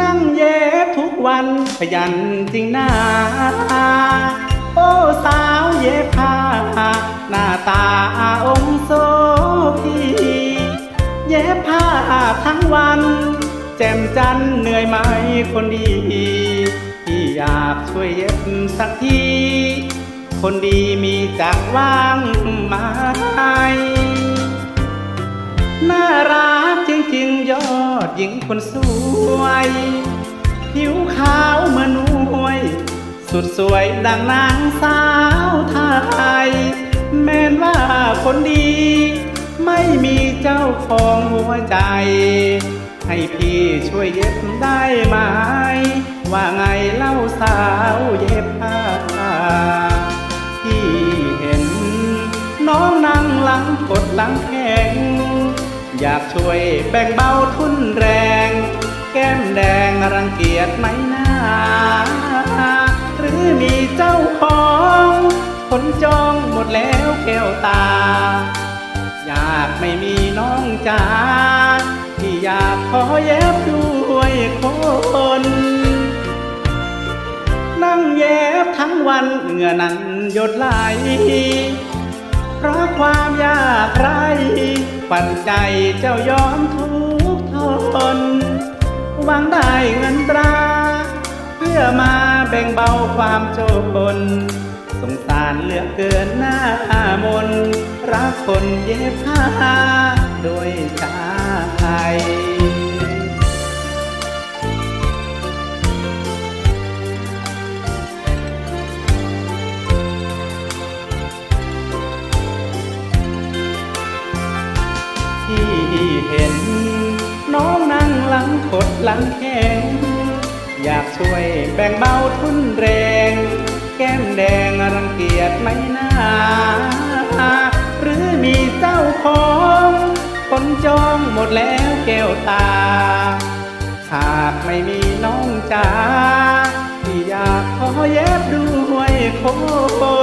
นั่งเย็บทุกวันขยันจริงหน้า โอ้สาวเย็บผ้า หน้าตาองค์โซพีเย็บผ้าทั้งวัน แจ่มจันเหนื่อยไหมคนดีที่อยากช่วยเย็บสักที คนดีมีจักว่างไหมน่ารักจริงๆยอด หญิงคนสวย ผิวขาวเหมือนนวย สุดสวยดังนางสาวไทย แม้นว่าคนดี ไม่มีเจ้าของหัวใจ ให้พี่ช่วยเย็บได้ไหม ว่าไงเล่าสาวเย็บผ้า อยากช่วยแบ่งเบาทุนแรง แก้มแดงรังเกียจไหมนาหรือมีเจ้าของคนจองหมดแล้วแก้วตา อยากไม่มีน้องจ๋าที่อยากขอเย็บด้วยคนนั่งเย็บทั้งวันเหงื่อนั้นหยดไหลเพราะความยากไร ปันใจเจ้ายอมทุกทนหวังได้เงินตรา เพื่อมาแบ่งเบาความโจรสงสารเหลือเกินหน้ามน รักคนเย็บผ้าโดยใจ ที่เห็น น้องนั่งหลังกดหลังแข็ง อยากช่วยแบ่งเบาทุนแรง แก้มแดงรังเกียจไหมนาหรือมีเจ้าของคนจองหมดแล้วแก้วตา หากไม่มีน้องจ๋าที่อยากขอเย็บด้วยค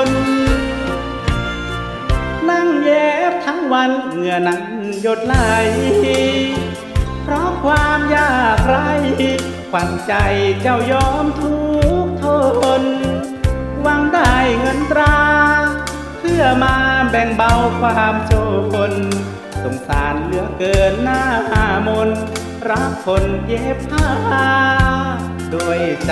นนั่งเย็บทั้งวันเหงื่อนั้น หยดไหล เพราะความยากไรขวัญใจเจ้ายอมทุกทน หวังได้เงินตรา เพื่อมาแบ่งเบาความโจรสงสารเหลือเกินหน้ามน รักคนเย็บผ้าด้วยใจ